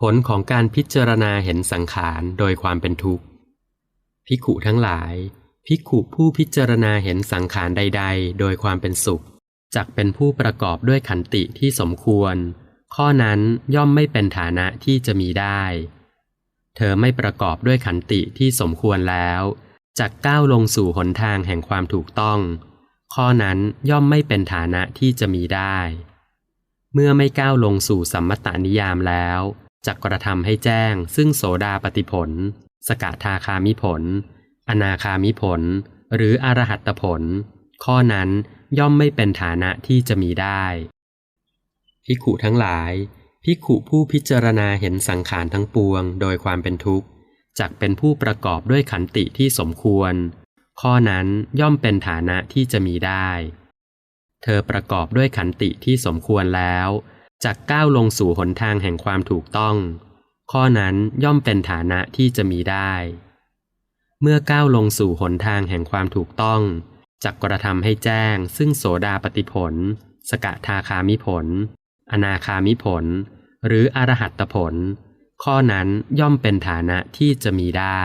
ผลของการพิจารณาเห็นสังขารโดยความเป็นทุกข์ภิกขุทั้งหลายภิกขุผู้พิจารณาเห็นสังขารใด ๆ โดยความเป็นสุขจักเป็นผู้ประกอบด้วยขันติที่สมควร ข้อนั้นย่อมไม่เป็นฐานะที่จะมีได้ เธอไม่ประกอบด้วยขันติที่สมควรแล้วจักก้าวลงสู่หนทางแห่งความถูกต้อง ข้อนั้นย่อมไม่เป็นฐานะที่จะมีได้ เมื่อไม่ก้าวลงสู่สัมมตานิยามแล้ว จักกระทำให้แจ้ง ซึ่งโสดาปฏิผล สกทาคามิผล อนาคามิผล หรืออรหัตผล ข้อนั้นย่อมไม่เป็นฐานะที่จะมีได้ภิกขุทั้งหลาย ภิกขุผู้พิจารณาเห็นสังขารทั้งปวง โดยความเป็นทุกข์จักเป็นผู้ประกอบด้วยขันติที่สมควร ข้อนั้นย่อมเป็นฐานะที่จะมีได้ เธอประกอบด้วยขันติที่สมควรแล้ว จักก้าวลงสู่หนทางแห่งความถูกต้อง ข้อนั้นย่อมเป็นฐานะที่จะมีได้ เมื่อก้าวลงสู่หนทางแห่งความถูกต้องจักกระทำให้แจ้ง ซึ่งโสดาปฏิผล สกทาคามิผล อนาคามิผล หรืออรหัตผล ข้อนั้นย่อมเป็นฐานะที่จะมีได้